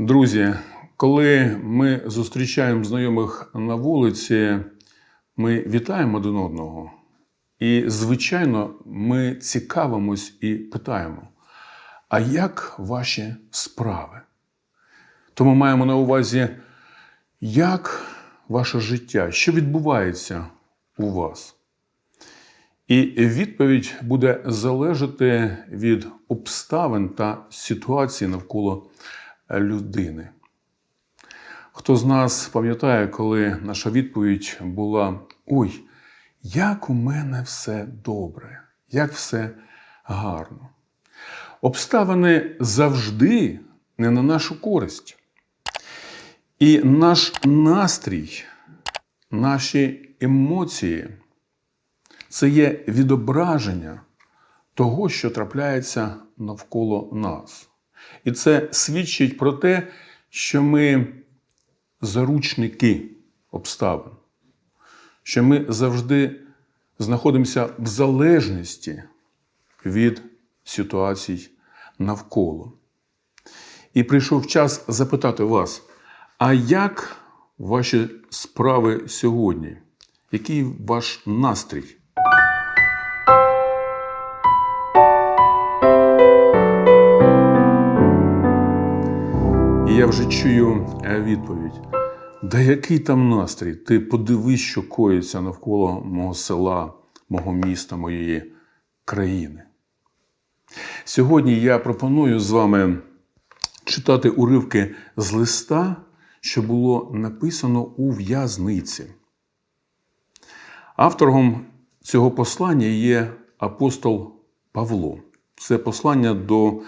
Друзі, коли ми зустрічаємо знайомих на вулиці, ми вітаємо один одного. І, звичайно, ми цікавимось і питаємо: а як ваші справи? Тому маємо на увазі, як ваше життя, що відбувається у вас. І відповідь буде залежати від обставин та ситуації навколо людини. Хто з нас пам'ятає, коли наша відповідь була: Ой, як у мене все добре, як все гарно. Обставини завжди не на нашу користь. І наш настрій, наші емоції це є відображення того, що трапляється навколо нас. І це свідчить про те, що ми заручники обставин, що ми завжди знаходимося в залежності від ситуацій навколо. І прийшов час запитати вас, а як ваші справи сьогодні? Який ваш настрій? Я вже чую е, відповідь. Да який там настрій? Ти подивись, що коїться навколо мого села, мого міста, моєї країни. Сьогодні я пропоную з вами читати уривки з листа, що було написано у в'язниці. Автором цього послання є апостол Павло. Це послання до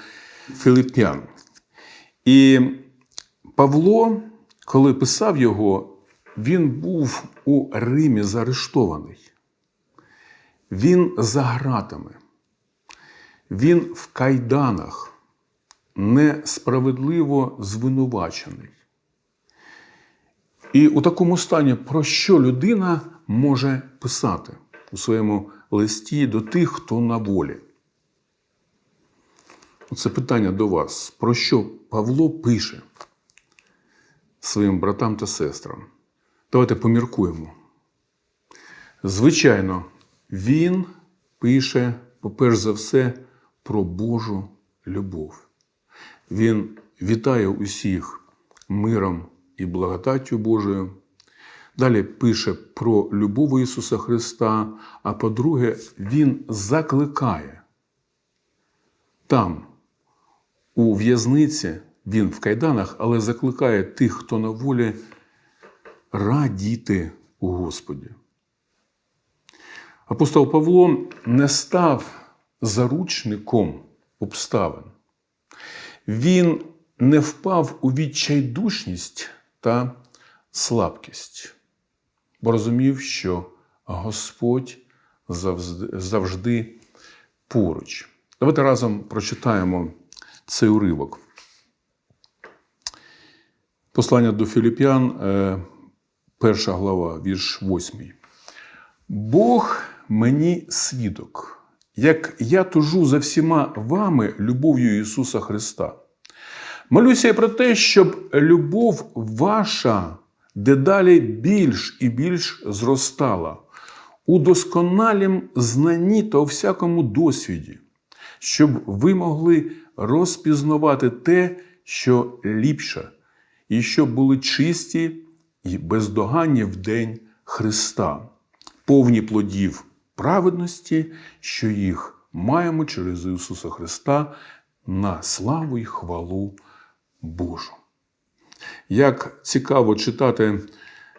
Филип'ян. І Павло, коли писав його, він був у Римі заарештований. Він за гратами, він в кайданах, несправедливо звинувачений. І у такому стані, про що людина може писати у своєму листі до тих, хто на волі? Це питання до вас. Про що Павло пише своїм братам та сестрам? Давайте поміркуємо. Звичайно, він пише, по-перше за все, про Божу любов. Він вітає усіх миром і благодаттю Божою. Далі пише про любов Ісуса Христа, а по-друге, Він закликає там, у в'язниці, він в кайданах, але закликає тих, хто на волі, радіти у Господі. Апостол Павло не став заручником обставин. Він не впав у відчайдушність та слабкість, бо розумів, що Господь завжди, поруч. Давайте разом прочитаємо цей уривок. Послання до Філіп'ян, е, перша глава, вірш 8. Бог мені свідок, як я тужу за всіма вами любов'ю Ісуса Христа. Молюся і про те, щоб любов ваша дедалі більш і більш зростала у досконалім знанні та у всякому досвіді, щоб ви могли розпізнавати те, що ліпше, і щоб були чисті і бездоганні в день Христа, повні плодів праведності, що їх маємо через Ісуса Христа на славу і хвалу Божу. Як цікаво читати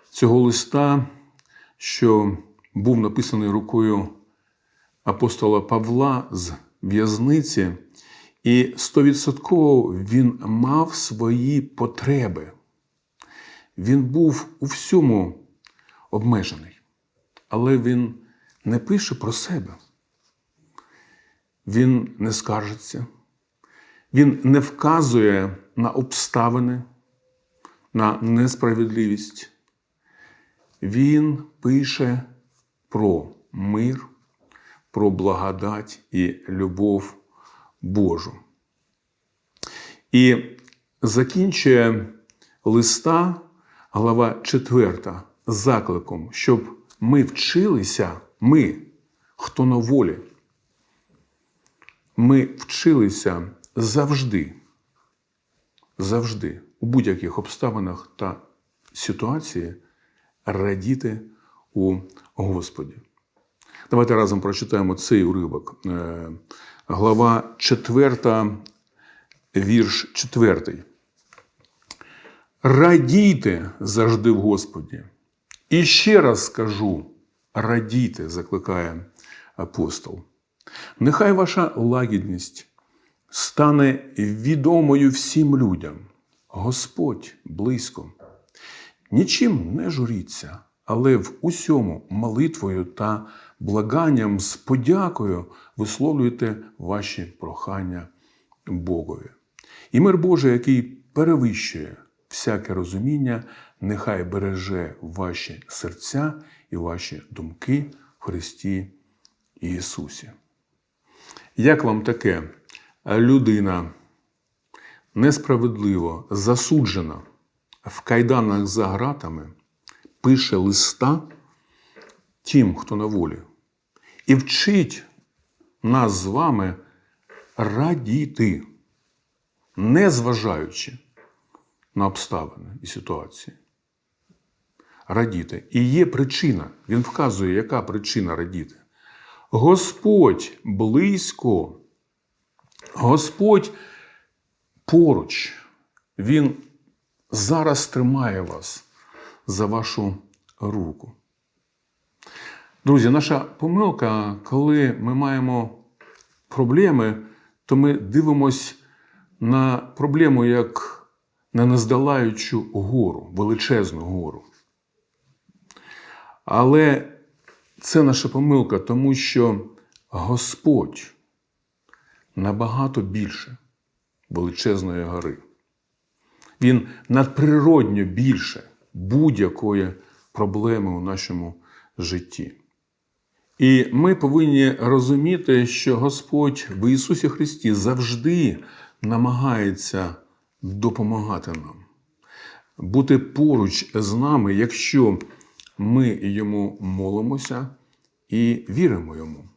цього листа, що був написаний рукою апостола Павла з в'язниці, і стовідсотково він мав свої потреби. Він був у всьому обмежений, але він не пише про себе. Він не скаржиться, він не вказує на обставини, на несправедливість. Він пише про мир, про благодать і любов Божу. І закінчує листа, глава 4, закликом, щоб ми вчилися, ми, хто на волі, ми вчилися завжди, завжди, у будь-яких обставинах та ситуації радіти у Господі. Давайте разом прочитаємо цей уривок. Глава 4, вірш 4. Радійте завжди в Господі. І ще раз скажу: радійте, закликає апостол. Нехай ваша лагідність стане відомою всім людям. Господь близько. Нічим не журіться, але в усьому молитвою та благанням з подякою висловлюйте ваші прохання Богові. І мир Божий, який перевищує всяке розуміння, нехай береже ваші серця і ваші думки в Христі Ісусі. Як вам таке людина несправедливо засуджена в кайданах за гратами, пише листа тим, хто на волі, і вчить нас з вами радіти, не зважаючи на обставини і ситуації. Радіти. І є причина. Він вказує, яка причина радіти. Господь близько, Господь поруч, Він зараз тримає вас за вашу руку. Друзі, наша помилка, коли ми маємо проблеми, то ми дивимось на проблему як на нездолаючу гору, величезну гору. Але це наша помилка, тому що Господь набагато більше величезної гори. Він надприродньо більше будь-якої проблеми у нашому житті. І ми повинні розуміти, що Господь в Ісусі Христі завжди намагається допомагати нам, бути поруч з нами, якщо ми йому молимося і віримо йому.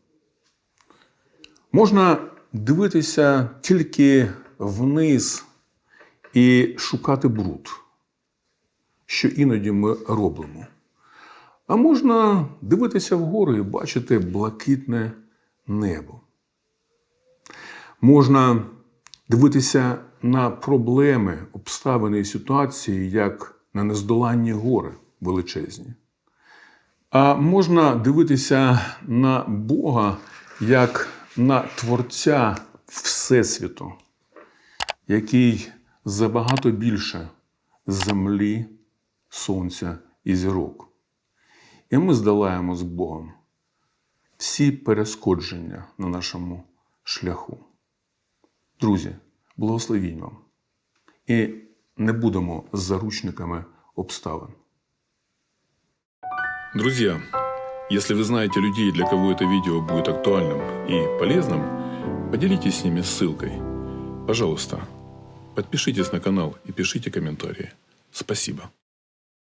Можна дивитися тільки вниз і шукати бруд, що іноді ми робимо. А можна дивитися вгору і бачити блакитне небо. Можна дивитися на проблеми, обставини і ситуації, як на нездоланні гори величезні. А можна дивитися на Бога як на Творця Всесвіту, який забагато більше землі, сонця і зірок. І ми здолаємо з Богом всі перешкодження на нашому шляху. Друзі, благословінь вам. І не будемо заручниками обставин. Друзья, если вы знаете людей, для кого это видео будет актуальным и полезным, поделитесь с ними ссылкой. Пожалуйста, подпишитесь на канал и пишите комментарии. Спасибо.